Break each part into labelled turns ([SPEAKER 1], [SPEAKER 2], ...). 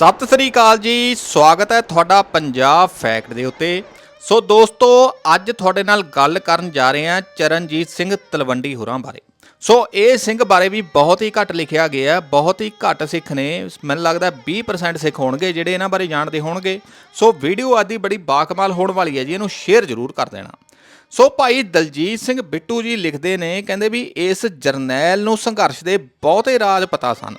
[SPEAKER 1] ਸਤਿ ਸ੍ਰੀ ਅਕਾਲ ਜੀ, ਸਵਾਗਤ ਹੈ ਤੁਹਾਡਾ ਪੰਜਾਬ ਫੈਕਟ ਦੇ ਉੱਤੇ। ਸੋ ਦੋਸਤੋ, ਅੱਜ ਤੁਹਾਡੇ ਨਾਲ ਗੱਲ ਕਰਨ ਜਾ ਰਹੇ ਹਾਂ ਚਰਨਜੀਤ ਸਿੰਘ ਤਲਵੰਡੀ ਹੋਰਾਂ ਬਾਰੇ। ਸੋ ਇਹ ਸਿੰਘ ਬਾਰੇ ਵੀ ਬਹੁਤ ਹੀ ਘੱਟ ਲਿਖਿਆ ਗਿਆ, ਬਹੁਤ ਹੀ ਘੱਟ ਸਿੱਖ ਨੇ, ਮੈਨੂੰ ਲੱਗਦਾ 20% ਸਿੱਖ ਹੋਣਗੇ, ਜਿਹੜੇ ਇਹਨਾਂ ਬਾਰੇ ਜਾਣਦੇ ਹੋਣਗੇ। ਸੋ ਵੀਡੀਓ ਅੱਜ ਬੜੀ ਬਾਕਮਾਲ ਹੋਣ ਵਾਲੀ ਹੈ ਜੀ, ਇਹਨੂੰ ਸ਼ੇਅਰ ਜ਼ਰੂਰ ਕਰ ਦੇਣਾ। ਸੋ ਭਾਈ ਦਲਜੀਤ ਸਿੰਘ ਬਿੱਟੂ ਜੀ ਲਿਖਦੇ ਨੇ, ਕਹਿੰਦੇ ਵੀ ਇਸ ਜਰਨੈਲ ਨੂੰ ਸੰਘਰਸ਼ ਦੇ ਬਹੁਤੇ ਰਾਜ ਪਤਾ ਸਨ।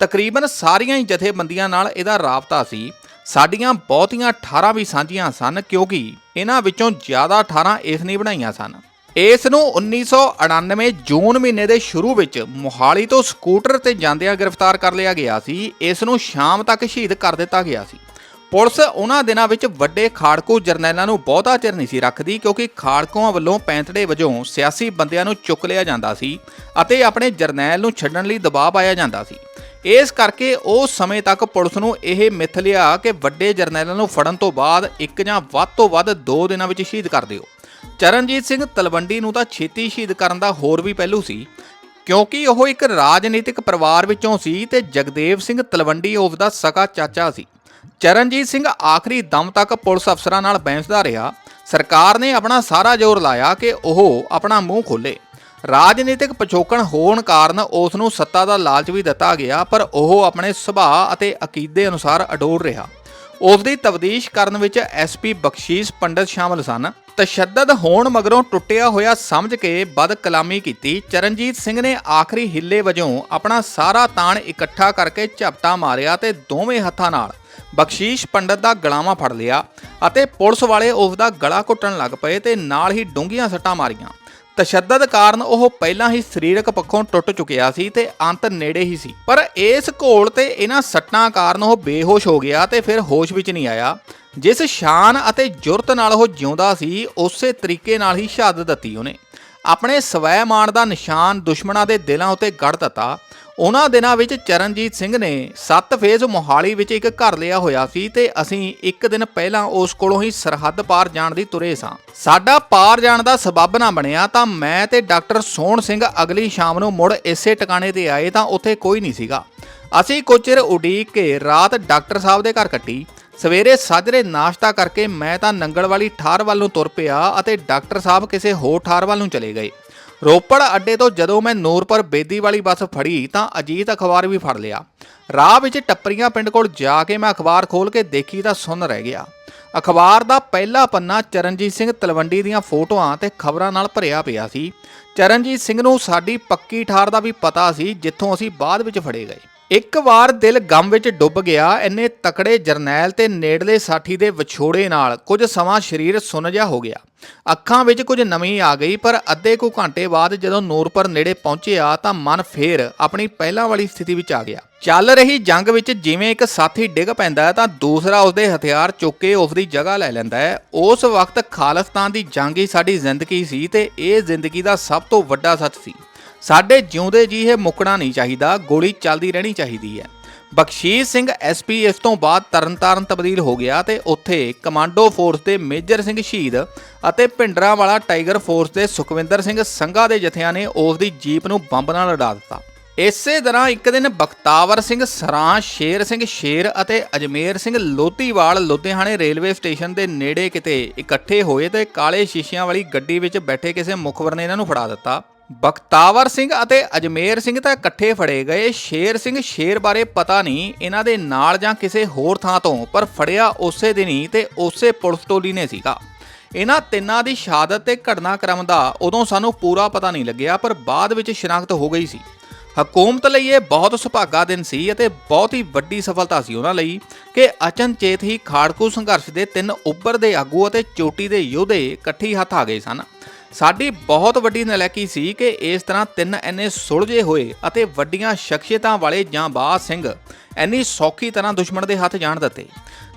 [SPEAKER 1] ਤਕਰੀਬਨ ਸਾਰੀਆਂ ਹੀ ਜਥੇਬੰਦੀਆਂ ਨਾਲ ਇਹਦਾ ਰਾਬਤਾ ਸੀ। ਸਾਡੀਆਂ ਬਹੁਤੀਆਂ 18 ਵੀ ਸਾਂਝੀਆਂ ਸਨ ਕਿਉਂਕਿ ਇਹਨਾਂ ਵਿੱਚੋਂ ਜ਼ਿਆਦਾ 18 ਇਸ ਨੇ ਬਣਾਈਆਂ ਸਨ। ਇਸ ਨੂੰ 1999 ਜੂਨ ਮਹੀਨੇ ਦੇ ਸ਼ੁਰੂ ਵਿੱਚ ਮੋਹਾਲੀ ਤੋਂ ਸਕੂਟਰ ਤੇ ਜਾਂਦਿਆਂ ਗ੍ਰਿਫਤਾਰ ਕਰ ਲਿਆ ਗਿਆ ਸੀ। ਇਸ ਨੂੰ ਸ਼ਾਮ ਤੱਕ ਸ਼ਹੀਦ ਕਰ ਦਿੱਤਾ ਗਿਆ ਸੀ। ਪੁਲਿਸ ਉਹਨਾਂ ਦਿਨਾਂ ਵਿੱਚ ਵੱਡੇ ਖਾੜਕੂ ਜਰਨੈਲਾਂ ਨੂੰ ਬਹੁਤਾ ਚਿਰ ਨਹੀਂ ਸੀ ਰੱਖਦੀ ਕਿਉਂਕਿ ਖਾੜਕੂਆਂ ਵੱਲੋਂ ਪੈਂਤੜੇ ਵਜੋਂ ਸਿਆਸੀ ਬੰਦਿਆਂ ਨੂੰ ਚੁੱਕ ਲਿਆ ਜਾਂਦਾ ਸੀ ਅਤੇ ਆਪਣੇ ਜਰਨੈਲ ਨੂੰ ਛੱਡਣ ਲਈ ਦਬਾਅ ਪਾਇਆ ਜਾਂਦਾ ਸੀ। ਇਸ ਕਰਕੇ ਉਸ ਸਮੇਂ ਤੱਕ ਪੁਲਿਸ ਨੂੰ ਇਹ ਮਿੱਥ ਲਿਆ ਕਿ ਵੱਡੇ ਜਰਨੈਲਾਂ ਨੂੰ ਫੜਨ ਤੋਂ ਬਾਅਦ ਇੱਕ ਜਾਂ ਵੱਧ ਤੋਂ ਵੱਧ ਦੋ ਦਿਨਾਂ ਵਿੱਚ ਸ਼ਹੀਦ ਕਰ ਦਿਓ। ਚਰਨਜੀਤ ਸਿੰਘ ਤਲਵੰਡੀ ਨੂੰ ਤਾਂ ਛੇਤੀ ਸ਼ਹੀਦ ਕਰਨ ਦਾ ਹੋਰ ਵੀ ਪਹਿਲੂ ਸੀ, ਕਿਉਂਕਿ ਉਹ ਇੱਕ ਰਾਜਨੀਤਿਕ ਪਰਿਵਾਰ ਵਿੱਚੋਂ ਸੀ ਤੇ ਜਗਦੇਵ ਸਿੰਘ ਤਲਵੰਡੀ ਉਸ ਦਾ ਸਕਾ ਚਾਚਾ ਸੀ। ਚਰਨਜੀਤ ਸਿੰਘ ਆਖਰੀ ਦਮ ਤੱਕ ਪੁਲਿਸ ਅਫਸਰਾਂ ਨਾਲ ਬੈਂਸਦਾ ਰਿਹਾ। ਸਰਕਾਰ ਨੇ ਆਪਣਾ ਸਾਰਾ ਜ਼ੋਰ ਲਾਇਆ ਕਿ ਉਹ ਆਪਣਾ ਮੂੰਹ ਖੋਲੇ। ਰਾਜਨੀਤਿਕ ਪਿਛੋਕਣ ਹੋਣ ਕਾਰਨ ਉਸ ਨੂੰ ਸੱਤਾ ਦਾ ਲਾਲਚ ਵੀ ਦਿੱਤਾ ਗਿਆ, ਪਰ ਉਹ ਆਪਣੇ ਸੁਭਾਅ ਅਤੇ ਅਕੀਦੇ ਅਨੁਸਾਰ ਅਡੋਲ ਰਿਹਾ। ਉਸ ਦੀ ਤਬਦੀਸ਼ ਕਰਨ ਵਿੱਚ ਐਸਪੀ ਬਖਸ਼ੀਸ਼ ਪੰਡਤ ਸ਼ਾਮਲ ਸਨ। ਤਸ਼ੱਦਦ ਹੋਣ ਮਗਰੋਂ ਟੁੱਟਿਆ ਹੋਇਆ ਸਮਝ ਕੇ ਬਦ ਕਲਾਮੀ ਕੀਤੀ। ਚਰਨਜੀਤ ਸਿੰਘ ਨੇ ਆਖਰੀ ਹਿੱਲੇ ਵਜੋਂ ਆਪਣਾ ਸਾਰਾ ਤਾਣ ਇਕੱਠਾ ਕਰਕੇ ਝਪਟਾ ਮਾਰਿਆ ਤੇ ਦੋਵੇਂ ਹੱਥਾਂ ਨਾਲ ਬਖਸ਼ੀਸ਼ ਪੰਡਤ ਦਾ ਗਲਾਵਾ ਫੜ ਲਿਆ ਅਤੇ ਪੁਲਿਸ ਵਾਲੇ ਉਸ ਦਾ ਗਲਾ ਘੁੱਟਣ ਲੱਗ ਪਏ ਤੇ ਨਾਲ ਹੀ ਡੂੰਘੀਆਂ ਸੱਟਾਂ ਮਾਰੀਆਂ। ਤਸ਼ੱਦਦ ਕਾਰਨ ਉਹ ਪਹਿਲਾਂ ਹੀ ਸਰੀਰਕ ਪੱਖੋਂ ਟੁੱਟ ਚੁੱਕਿਆ ਸੀ ਤੇ ਅੰਤ ਨੇੜੇ ਹੀ ਸੀ। ਪਰ ਇਸ ਘੋਲ ਤੇ ਇਹਨਾਂ ਸੱਟਾਂ ਕਾਰਨ ਉਹ ਬੇਹੋਸ਼ ਹੋ ਗਿਆ ਤੇ ਫਿਰ ਹੋਸ਼ ਵਿੱਚ ਨਹੀਂ ਆਇਆ। ਜਿਸ ਸ਼ਾਨ ਅਤੇ ਜੁਰਤ ਨਾਲ ਉਹ ਜਿਉਂਦਾ ਸੀ, ਉਸੇ ਤਰੀਕੇ ਨਾਲ ਹੀ ਸ਼ਹਾਦਤ ਦਿੱਤੀ ਉਹਨੇ। ਆਪਣੇ ਸਵੈ ਮਾਣ ਦਾ ਨਿਸ਼ਾਨ ਦੁਸ਼ਮਣਾਂ ਦੇ ਦਿਲਾਂ ਉੱਤੇ ਗੜ ਦਿੱਤਾ। ਉਹਨਾਂ ਦਿਨਾਂ ਵਿੱਚ ਚਰਨਜੀਤ ਸਿੰਘ ਨੇ ਸੱਤ ਫੇਜ਼ ਮੋਹਾਲੀ ਵਿੱਚ ਇੱਕ ਘਰ ਲਿਆ ਹੋਇਆ ਸੀ ਤੇ ਅਸੀਂ ਇੱਕ ਦਿਨ ਪਹਿਲਾਂ ਉਸ ਕੋਲੋਂ ਹੀ ਸਰਹੱਦ ਪਾਰ ਜਾਣ ਦੀ ਤੁਰੇ ਸਾਂ। ਸਾਡਾ ਪਾਰ ਜਾਣ ਦਾ ਸਬੱਬ ਨਾ ਬਣਿਆ ਤਾਂ ਮੈਂ ਤੇ ਡਾਕਟਰ ਸੋਹਣ ਸਿੰਘ ਅਗਲੀ ਸ਼ਾਮ ਨੂੰ ਮੁੜ ਇਸੇ ਟਿਕਾਣੇ ਤੇ ਆਏ ਤਾਂ ਉੱਥੇ ਕੋਈ ਨਹੀਂ ਸੀਗਾ। ਅਸੀਂ ਕੁਝ ਚਿਰ ਉਡੀਕ ਕੇ ਰਾਤ ਡਾਕਟਰ ਸਾਹਿਬ ਦੇ ਘਰ ਕੱਟੀ। ਸਵੇਰੇ ਸਾਜਰੇ ਨਾਸ਼ਤਾ ਕਰਕੇ ਮੈਂ ਤਾਂ ਨੰਗਲ ਵਾਲੀ ਠਾਰ ਵੱਲ ਨੂੰ ਤੁਰ ਪਿਆ ਅਤੇ ਡਾਕਟਰ ਸਾਹਿਬ ਕਿਸੇ ਹੋਰ ਠਾਰ ਵੱਲ ਨੂੰ ਚਲੇ ਗਏ। ਰੋਪੜ ਅੱਡੇ ਤੋਂ ਜਦੋਂ ਮੈਂ ਨੂਰਪੁਰ ਬੇਦੀ ਵਾਲੀ ਬੱਸ ਫੜੀ ਤਾਂ ਅਜੀਤ ਅਖਬਾਰ ਵੀ ਫੜ ਲਿਆ। ਰਾਹ ਵਿੱਚ ਟੱਪਰੀਆਂ ਪਿੰਡ ਕੋਲ ਜਾ ਕੇ ਮੈਂ ਅਖਬਾਰ ਖੋਲ ਕੇ ਦੇਖੀ ਤਾਂ ਸੁੰਨ ਰਹਿ ਗਿਆ। ਅਖਬਾਰ ਦਾ ਪਹਿਲਾ ਪੰਨਾ ਚਰਨਜੀਤ ਸਿੰਘ ਤਲਵੰਡੀ ਦੀਆਂ ਫੋਟੋਆਂ ਤੇ ਖਬਰਾਂ ਨਾਲ ਭਰਿਆ ਪਿਆ ਸੀ। ਚਰਨਜੀਤ ਸਿੰਘ ਨੂੰ ਸਾਡੀ ਪੱਕੀ ਠਾਰ ਦਾ ਵੀ ਪਤਾ ਸੀ, ਜਿੱਥੋਂ ਅਸੀਂ ਬਾਅਦ ਵਿੱਚ ਫੜੇ ਗਏ। ਇੱਕ ਵਾਰ ਦਿਲ ਗਮ ਵਿੱਚ ਡੁੱਬ ਗਿਆ ਇੰਨੇ ਤਕੜੇ ਜਰਨੈਲ ਤੇ ਨੇੜਲੇ ਸਾਥੀ ਦੇ ਵਿਛੋੜੇ ਨਾਲ ਕੁਝ ਸਮਾਂ ਸਰੀਰ ਸੁੰਨ ਜਿਹਾ ਹੋ ਗਿਆ। ਅੱਖਾਂ ਵਿੱਚ ਕੁਝ ਨਮੀ ਆ ਗਈ, ਪਰ ਅੱਧੇ ਕੁ ਘੰਟੇ ਬਾਅਦ ਜਦੋਂ ਨੂਰਪੁਰ ਨੇੜੇ ਪਹੁੰਚਿਆ ਤਾਂ ਮਨ ਫੇਰ ਆਪਣੀ ਪਹਿਲਾਂ ਵਾਲੀ ਸਥਿਤੀ ਵਿੱਚ ਆ ਗਿਆ। ਚੱਲ ਰਹੀ ਜੰਗ ਵਿੱਚ ਜਿਵੇਂ ਇੱਕ ਸਾਥੀ ਡਿੱਗ ਪੈਂਦਾ ਹੈ ਤਾਂ ਦੂਸਰਾ ਉਸਦੇ ਹਥਿਆਰ ਚੁੱਕ ਕੇ ਉਸ ਦੀ ਜਗ੍ਹਾ ਲੈ ਲੈਂਦਾ ਹੈ। ਉਸ ਵਕਤ ਖਾਲਿਸਤਾਨ ਦੀ ਜੰਗ ਹੀ ਸਾਡੀ ਜ਼ਿੰਦਗੀ ਸੀ ਤੇ ਇਹ ਜ਼ਿੰਦਗੀ ਦਾ ਸਭ ਤੋਂ ਵੱਡਾ ਸੱਚ ਸੀ। ਸਾਡੇ ਜਿਉਂਦੇ ਜੀ ਇਹ ਮੁੱਕਣਾ ਨਹੀਂ ਚਾਹੀਦਾ, ਗੋਲੀ ਚੱਲਦੀ ਰਹਿਣੀ ਚਾਹੀਦੀ ਹੈ। ਬਖਸ਼ੀਸ਼ ਸਿੰਘ ਐਸਪੀ ਇਸ ਤੋਂ ਬਾਅਦ ਤਰਨਤਾਰਨ ਤਬਦੀਲ ਹੋ ਗਿਆ ਤੇ ਉੱਥੇ ਕਮਾਂਡੋ ਫੋਰਸ ਦੇ ਮੇਜਰ ਸਿੰਘ ਸ਼ਹੀਦ ਅਤੇ ਭਿੰਡਰਾਂ ਵਾਲਾ ਟਾਈਗਰ ਫੋਰਸ ਦੇ ਸੁਖਵਿੰਦਰ ਸਿੰਘ ਸੰਘਾ ਦੇ ਜਥਿਆਂ ਨੇ ਉਸ ਦੀ ਜੀਪ ਨੂੰ ਬੰਬ ਨਾਲ ਉਡਾ ਦਿੱਤਾ। ਇਸੇ ਤਰ੍ਹਾਂ ਇੱਕ ਦਿਨ ਬਖਤਾਵਰ ਸਿੰਘ, ਸਰਾਂ ਸ਼ੇਰ ਸਿੰਘ ਸ਼ੇਰ ਅਤੇ ਅਜਮੇਰ ਸਿੰਘ ਲੋਧੀਵਾਲ ਲੁਧਿਆਣੇ ਰੇਲਵੇ ਸਟੇਸ਼ਨ ਦੇ ਨੇੜੇ ਕਿਤੇ ਇਕੱਠੇ ਹੋਏ ਤੇ ਕਾਲੇ ਸ਼ੀਸ਼ਿਆਂ ਵਾਲੀ ਗੱਡੀ ਵਿੱਚ ਬੈਠੇ ਕਿਸੇ ਮੁਖਬਰ ਨੇ ਇਹਨਾਂ ਨੂੰ ਫੜਾ ਦਿੱਤਾ। ਬਖਤਾਵਰ ਸਿੰਘ ਅਤੇ ਅਜਮੇਰ ਸਿੰਘ ਤਾਂ ਇਕੱਠੇ ਫੜੇ ਗਏ। ਸ਼ੇਰ ਸਿੰਘ ਸ਼ੇਰ ਬਾਰੇ ਪਤਾ ਨਹੀਂ, ਇਹਨਾਂ ਦੇ ਨਾਲ ਜਾਂ ਕਿਸੇ ਹੋਰ ਥਾਂ ਤੋਂ, ਪਰ ਫੜਿਆ ਉਸੇ ਦਿਨ ਹੀ ਤੇ ਉਸੇ ਪੁਲਿਸ ਟੋਲੀ ਨੇ ਸੀਗਾ। ਇਹਨਾਂ ਤਿੰਨਾਂ ਦੀ ਸ਼ਹਾਦਤ ਤੇ ਘਟਨਾਕ੍ਰਮ ਦਾ ਉਦੋਂ ਸਾਨੂੰ ਪੂਰਾ ਪਤਾ ਨਹੀਂ ਲੱਗਿਆ, ਪਰ ਬਾਅਦ ਵਿੱਚ ਸ਼ਨਾਖਤ ਹੋ ਗਈ ਸੀ। ਹਕੂਮਤ ਲਈ ਇਹ ਬਹੁਤ ਸੁਭਾਗਾ ਦਿਨ ਸੀ ਅਤੇ ਬਹੁਤ ਹੀ ਵੱਡੀ ਸਫਲਤਾ ਸੀ ਉਹਨਾਂ ਲਈ ਕਿ ਅਚਨਚੇਤ ਹੀ ਖਾੜਕੂ ਸੰਘਰਸ਼ ਦੇ ਤਿੰਨ ਉੱਭਰਦੇ ਆਗੂ ਅਤੇ ਚੋਟੀ ਦੇ ਯੋਧੇ ਇਕੱਠੀ ਹੱਥ ਆ ਗਏ ਸਨ। ਸਾਡੀ ਬਹੁਤ ਵੱਡੀ ਨਲੈਕੀ ਸੀ ਕਿ ਇਸ ਤਰ੍ਹਾਂ ਤਿੰਨ ਐਨੇ ਸੁਲਝੇ ਹੋਏ ਅਤੇ ਵੱਡੀਆਂ ਸ਼ਖਸੀਅਤਾਂ ਵਾਲੇ ਜਾਂਬਾਜ਼ ਸਿੰਘ ਐਨੀ ਸੌਖੀ ਤਰ੍ਹਾਂ ਦੁਸ਼ਮਣ ਦੇ ਹੱਥ ਜਾਣ ਦਿੱਤੇ।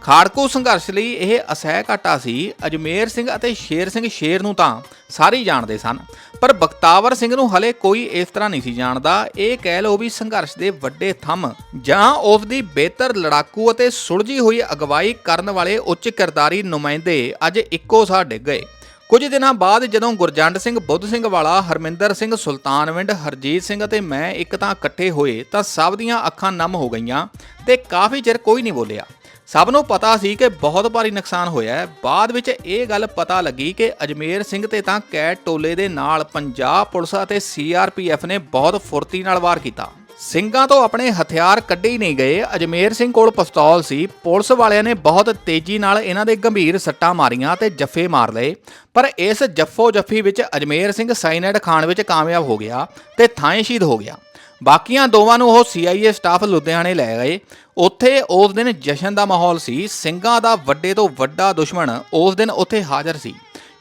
[SPEAKER 1] ਖਾੜਕੂ ਸੰਘਰਸ਼ ਲਈ ਇਹ ਅਸਹਿ ਘਾਟਾ ਸੀ। ਅਜਮੇਰ ਸਿੰਘ ਅਤੇ ਸ਼ੇਰ ਸਿੰਘ ਸ਼ੇਰ ਨੂੰ ਤਾਂ ਸਾਰੇ ਜਾਣਦੇ ਸਨ। ਪਰ ਬਖਤਾਵਰ ਸਿੰਘ ਨੂੰ ਹਲੇ ਕੋਈ ਇਸ ਤਰ੍ਹਾਂ ਨਹੀਂ ਸੀ ਜਾਣਦਾ। ਇਹ ਕਹਿ ਲਓ ਵੀ ਸੰਘਰਸ਼ ਦੇ ਵੱਡੇ ਥੰਮ ਜਾਂ ਉਸ ਦੀ ਬਿਹਤਰ ਲੜਾਕੂ ਅਤੇ ਸੁਲਝੀ ਹੋਈ ਅਗਵਾਈ ਕਰਨ ਵਾਲੇ ਉੱਚ ਕਿਰਦਾਰੀ ਨੁਮਾਇੰਦੇ ਅੱਜ ਇੱਕੋ ਸਾਹ ਡਿੱਗ ਗਏ। ਕੁਝ ਦਿਨਾਂ ਬਾਅਦ ਜਦੋਂ ਗੁਰਜੰਡ ਸਿੰਘ ਬੁੱਧ ਸਿੰਘ ਵਾਲਾ, ਹਰਮਿੰਦਰ ਸਿੰਘ ਸੁਲਤਾਨਵਿੰਡ ਹਰਜੀਤ ਸਿੰਘ ਅਤੇ ਮੈਂ ਇੱਕ ਤਾਂ ਇਕੱਠੇ ਹੋਏ ਤਾਂ ਸਭ ਦੀਆਂ ਅੱਖਾਂ ਨਮ ਹੋ ਗਈਆਂ ਤੇ ਕਾਫੀ ਚਿਰ ਕੋਈ ਨਹੀਂ ਬੋਲਿਆ। ਸਭ ਨੂੰ ਪਤਾ ਸੀ ਕਿ ਬਹੁਤ ਭਾਰੀ ਨੁਕਸਾਨ ਹੋਇਆ ਹੈ। ਬਾਅਦ ਵਿੱਚ ਇਹ ਗੱਲ ਪਤਾ ਲੱਗੀ ਕਿ ਅਜਮੇਰ ਸਿੰਘ ਤੇ ਤਾਂ ਕੈਟ ਟੋਲੇ ਦੇ ਨਾਲ ਪੰਜਾਬ ਪੁਲਿਸ ਅਤੇ ਸੀਆਰਪੀਐਫ ਨੇ ਬਹੁਤ ਫੁਰਤੀ ਨਾਲ ਵਾਰ ਕੀਤਾ। ਸਿੰਘਾਂ ਤੋਂ ਆਪਣੇ ਹਥਿਆਰ ਕੱਢੇ ਹੀ ਨਹੀਂ ਗਏ। ਅਜਮੇਰ ਸਿੰਘ ਕੋਲ ਪਿਸਤੌਲ ਸੀ। ਪੁਲਿਸ ਵਾਲਿਆਂ ਨੇ ਬਹੁਤ ਤੇਜ਼ੀ ਨਾਲ ਇਹਨਾਂ ਦੇ ਗੰਭੀਰ ਸੱਟਾਂ ਮਾਰੀਆਂ ਤੇ ਜੱਫੇ ਮਾਰ ਲਏ। ਪਰ ਇਸ ਜੱਫੋ ਜੱਫੀ ਵਿੱਚ ਅਜਮੇਰ ਸਿੰਘ ਸਾਈਨਡ ਖਾਣ ਵਿੱਚ ਕਾਮਯਾਬ ਹੋ ਗਿਆ ਤੇ ਥਾਂ ਸ਼ਹੀਦ ਹੋ ਗਿਆ। ਬਾਕੀਆਂ ਦੋਵਾਂ ਨੂੰ ਉਹ ਸੀਆਈਏ ਸਟਾਫ ਲੁਧਿਆਣੇ ਲੈ ਗਏ। ਉੱਥੇ ਉਸ ਦਿਨ ਜਸ਼ਨ ਦਾ ਮਾਹੌਲ ਸੀ। ਸਿੰਘਾਂ ਦਾ ਵੱਡੇ ਤੋਂ ਵੱਡਾ ਦੁਸ਼ਮਣ ਉਸ ਦਿਨ ਉੱਥੇ ਹਾਜ਼ਰ ਸੀ।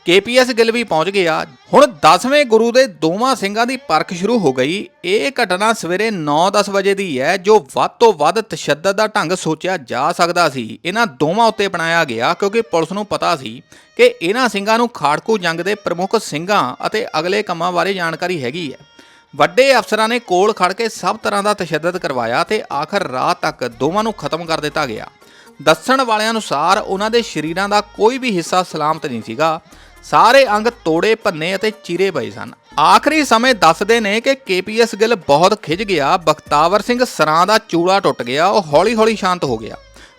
[SPEAKER 1] ਕੇਪੀਐਸ ਗਿੱਲ ਵੀ ਪਹੁੰਚ ਗਿਆ। ਹੁਣ 10ਵੇਂ ਗੁਰੂ ਦੇ ਦੋਵਾਂ ਸਿੰਘਾਂ ਦੀ ਪਰਖ ਸ਼ੁਰੂ ਹੋ ਗਈ। ਇਹ ਘਟਨਾ ਸਵੇਰੇ 9-10 ਵਜੇ ਦੀ ਹੈ, ਜੋ ਵੱਧ ਤੋਂ ਵੱਧ ਤਸ਼ੱਦਦ ਦਾ ਢੰਗ ਸੋਚਿਆ ਜਾ ਸਕਦਾ ਸੀ। ਇਹਨਾਂ ਦੋਵਾਂ ਉੱਤੇ ਬਣਾਇਆ ਗਿਆ, ਕਿਉਂਕਿ ਪੁਲਿਸ ਨੂੰ ਪਤਾ ਸੀ ਕਿ ਇਹਨਾਂ ਸਿੰਘਾਂ ਨੂੰ ਖਾੜਕੂ ਜੰਗ ਦੇ ਪ੍ਰਮੁੱਖ ਸਿੰਘਾਂ ਅਤੇ ਅਗਲੇ ਕੰਮਾਂ ਬਾਰੇ ਜਾਣਕਾਰੀ ਹੈਗੀ ਹੈ। ਵੱਡੇ ਅਫਸਰਾਂ ਨੇ ਕੋਲ ਖੜ ਕੇ ਸਭ ਤਰ੍ਹਾਂ ਦਾ ਤਸ਼ੱਦਦ ਕਰਵਾਇਆ ਤੇ ਆਖਰ ਰਾਤ ਤੱਕ ਦੋਵਾਂ ਨੂੰ ਖਤਮ ਕਰ ਦਿੱਤਾ ਗਿਆ। ਦੱਸਣ ਵਾਲਿਆਂ ਅਨੁਸਾਰ, ਉਹਨਾਂ ਦੇ ਸ਼ਰੀਰਾਂ ਦਾ ਕੋਈ ਵੀ ਹਿੱਸਾ ਸਲਾਮਤ ਨਹੀਂ ਸੀਗਾ। ਸਾਰੇ ਅੰਗ ਤੋੜੇ, ਭੰਨੇ ਅਤੇ ਚੀਰੇ ਪਏ ਸਨ। ਆਖਰੀ ਸਮੇਂ ਦੱਸਦੇ ਨੇ ਕਿ ਕੇਪੀਐਸ ਗਿੱਲ ਬਹੁਤ ਖਿੱਚ ਗਿਆ। ਬਖਤਾਵਰ ਸਿੰਘ ਸਰਾਂ ਦਾ ਚੂੜਾ ਟੁੱਟ ਗਿਆ। ਉਹ ਹੌਲੀ-ਹੌਲੀ ਸ਼ਾਂਤ ਹੋ ਗਿਆ।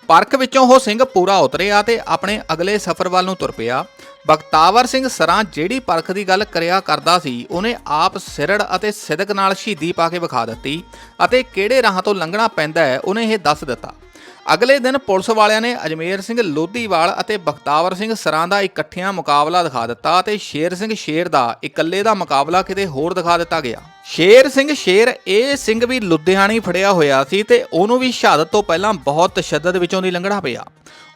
[SPEAKER 1] ਪਰਖ ਵਿੱਚੋਂ ਉਹ ਸਿੰਘ ਪੂਰਾ ਉਤਰਿਆ ਤੇ ਆਪਣੇ ਅਗਲੇ ਸਫ਼ਰ ਵੱਲ ਨੂੰ ਤੁਰ ਪਿਆ। ਬਖਤਾਵਰ ਸਿੰਘ ਸਰਾਂ ਜਿਹੜੀ ਪਰਖ ਦੀ ਗੱਲ ਕਰਿਆ ਕਰਦਾ ਸੀ, ਉਹਨੇ ਆਪ ਸਿਰੜ ਅਤੇ ਸਿਦਕ ਨਾਲ ਸ਼ਹੀਦੀ ਪਾ ਕੇ ਵਿਖਾ ਦਿੱਤੀ ਅਤੇ ਕਿਹੜੇ ਰਾਹ ਤੋਂ ਲੰਘਣਾ ਪੈਂਦਾ ਹੈ, ਉਹਨੇ ਇਹ ਦੱਸ ਦਿੱਤਾ। ਅਗਲੇ ਦਿਨ ਪੁਲਿਸ ਵਾਲਿਆਂ ਨੇ ਅਜਮੇਰ ਸਿੰਘ ਲੋਧੀਵਾਲ ਅਤੇ ਬਖਤਾਵਰ ਸਿੰਘ ਸਰਾਂ ਦਾ ਇਕੱਠਿਆਂ ਮੁਕਾਬਲਾ ਦਿਖਾ ਦਿੱਤਾ ਤੇ ਸ਼ੇਰ ਸਿੰਘ ਸ਼ੇਰ ਦਾ ਇਕੱਲੇ ਦਾ ਮੁਕਾਬਲਾ ਕਿਤੇ ਹੋਰ ਦਿਖਾ ਦਿੱਤਾ ਗਿਆ। ਸ਼ੇਰ ਸਿੰਘ ਸ਼ੇਰ, ਇਹ ਸਿੰਘ ਵੀ ਲੁਧਿਆਣੀ ਫੜਿਆ ਹੋਇਆ ਸੀ ਤੇ ਉਹਨੂੰ ਵੀ ਸ਼ਹਾਦਤ ਤੋਂ ਪਹਿਲਾਂ ਬਹੁਤ ਤਸ਼ੱਦਦ ਵਿੱਚੋਂ ਦੀ ਲੰਘਣਾ ਪਿਆ।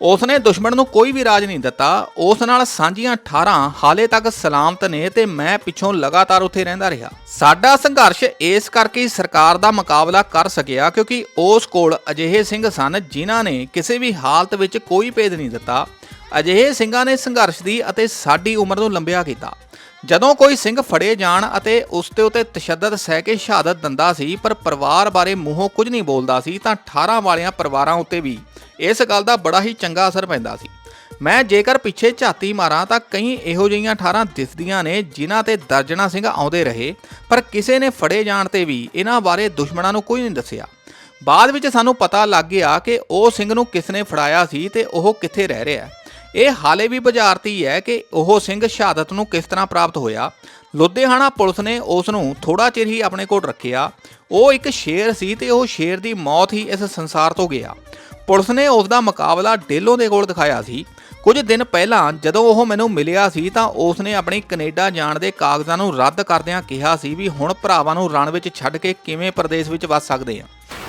[SPEAKER 1] ਉਸ ਨੇ ਦੁਸ਼ਮਣ ਨੂੰ ਕੋਈ ਵੀ ਰਾਜ ਨਹੀਂ ਦਿੱਤਾ। ਉਸ ਨਾਲ ਸਾਂਝੀਆਂ 18 ਹਾਲੇ ਤੱਕ ਸਲਾਮਤ ਨੇ ਤੇ ਮੈਂ ਪਿੱਛੋਂ ਲਗਾਤਾਰ ਉੱਥੇ ਰਹਿੰਦਾ ਰਿਹਾ। ਸਾਡਾ ਸੰਘਰਸ਼ ਇਸ ਕਰਕੇ ਸਰਕਾਰ ਦਾ ਮੁਕਾਬਲਾ ਕਰ ਸਕਿਆ ਕਿਉਂਕਿ ਉਸ ਕੋਲ ਅਜਿਹੇ ਸਿੰਘ ਸਨ ਜਿਨ੍ਹਾਂ ਨੇ ਕਿਸੇ ਵੀ ਹਾਲਤ ਵਿੱਚ ਕੋਈ ਭੇਦ ਨਹੀਂ ਦਿੱਤਾ। ਅਜਿਹੇ ਸਿੰਘਾਂ ਨੇ ਸੰਘਰਸ਼ ਦੀ ਅਤੇ ਸਾਡੀ ਉਮਰ ਨੂੰ ਲੰਬਿਆ ਕੀਤਾ। ਜਦੋਂ ਕੋਈ ਸਿੰਘ ਫੜੇ ਜਾਣ ਅਤੇ ਉਸ ਤੇ ਉਤੇ ਤਸ਼ੱਦਦ ਸਹਿ ਕੇ ਸ਼ਹਾਦਤ ਦਿੰਦਾ ਸੀ, ਪਰ ਪਰਿਵਾਰ ਬਾਰੇ ਮੂੰਹੋਂ ਕੁਝ ਨਹੀਂ ਬੋਲਦਾ ਸੀ, ਤਾਂ 18 ਵਾਲਿਆਂ ਪਰਿਵਾਰਾਂ ਉੱਤੇ ਵੀ ਇਸ ਗੱਲ ਦਾ ਬੜਾ ਹੀ ਚੰਗਾ ਅਸਰ ਪੈਂਦਾ ਸੀ। ਮੈਂ ਜੇਕਰ ਪਿੱਛੇ ਝਾਤੀ ਮਾਰਾਂ ਤਾਂ ਕਈ ਇਹੋ ਜਿਹੀਆਂ 18 ਦਿਸਦੀਆਂ ਨੇ ਜਿਨ੍ਹਾਂ ਤੇ ਦਰਜਣਾ ਸਿੰਘ ਆਉਂਦੇ ਰਹੇ, ਪਰ ਕਿਸੇ ਨੇ ਫੜੇ ਜਾਣ ਤੇ ਵੀ ਇਹਨਾਂ ਬਾਰੇ ਦੁਸ਼ਮਣਾਂ ਨੂੰ ਕੋਈ ਨਹੀਂ ਦੱਸਿਆ। ਬਾਅਦ ਵਿੱਚ ਸਾਨੂੰ ਪਤਾ ਲੱਗ ਗਿਆ ਕਿ ਉਹ ਸਿੰਘ ਨੂੰ ਕਿਸ ਨੇ ਫੜਾਇਆ ਸੀ ਤੇ ਉਹ ਕਿੱਥੇ ਰਹਿ ਰਿਹਾ ਹੈ। ਇਹ ਹਾਲੇ ਵੀ ਬੁਝਾਰਤੀ ਹੈ ਕਿ ਉਹ ਸਿੰਘ ਸ਼ਹਾਦਤ ਨੂੰ ਕਿਸ ਤਰ੍ਹਾਂ ਪ੍ਰਾਪਤ ਹੋਇਆ। ਲੁਧਿਆਣਾ ਪੁਲਿਸ ਨੇ ਉਸ ਨੂੰ ਥੋੜਾ ਚਿਰ ਹੀ ਆਪਣੇ ਕੋਲ ਰੱਖਿਆ। ਉਹ ਇੱਕ ਸ਼ੇਰ ਸੀ ਤੇ ਉਹ ਸ਼ੇਰ ਦੀ ਮੌਤ ਹੀ ਇਸ ਸੰਸਾਰ ਤੋਂ ਗਿਆ। ਪੁਲਿਸ ਨੇ ਉਸ ਦਾ ਮੁਕਾਬਲਾ ਡੇਲੋਂ ਦੇ ਕੋਲ ਦਿਖਾਇਆ ਸੀ। ਕੁਝ ਦਿਨ ਪਹਿਲਾਂ ਜਦੋਂ ਉਹ ਮੈਨੂੰ ਮਿਲਿਆ ਸੀ ਤਾਂ ਉਸ ਨੇ ਆਪਣੀ ਕੈਨੇਡਾ ਜਾਣ ਦੇ ਕਾਗਜ਼ਾਂ ਨੂੰ ਰੱਦ ਕਰਦਿਆਂ ਕਿਹਾ ਸੀ ਵੀ ਹੁਣ ਭਰਾਵਾਂ ਨੂੰ ਰਣ ਵਿੱਚ ਛੱਡ ਕੇ ਕਿਵੇਂ ਪ੍ਰਦੇਸ਼ ਵਿੱਚ ਵੱਸ ਸਕਦੇ ਆ।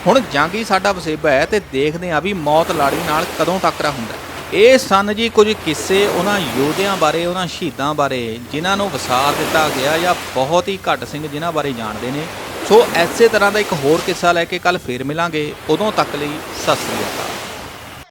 [SPEAKER 1] ਹੁਣ ਜੰਗ ਹੀ ਸਾਡਾ ਵਸੇਬਾ ਹੈ ਤੇ ਦੇਖਦੇ ਆ ਵੀ ਮੌਤ ਲਾੜੀ ਨਾਲ ਕਦੋਂ ਟੱਕਰਾ ਹੁੰਦਾ ਇਹ ਸਨ ਜੀ ਕੁਝ ਕਿੱਸੇ ਉਹਨਾਂ ਯੋਧਿਆਂ ਬਾਰੇ, ਉਹਨਾਂ ਸ਼ਹੀਦਾਂ ਬਾਰੇ, ਜਿਨ੍ਹਾਂ ਨੂੰ ਵਿਸਾਰ ਦਿੱਤਾ ਗਿਆ ਜਾਂ ਬਹੁਤ ਹੀ ਘੱਟ ਸਿੰਘ ਜਿਨ੍ਹਾਂ ਬਾਰੇ ਜਾਣਦੇ ਨੇ। ਸੋ ਐਸੇ ਤਰ੍ਹਾਂ ਦਾ ਇੱਕ ਹੋਰ ਕਿੱਸਾ ਲੈ ਕੇ ਕੱਲ ਫੇਰ ਮਿਲਾਂਗੇ। ਉਦੋਂ ਤੱਕ ਲਈ ਸਤਿ ਸ੍ਰੀ ਅਕਾਲ।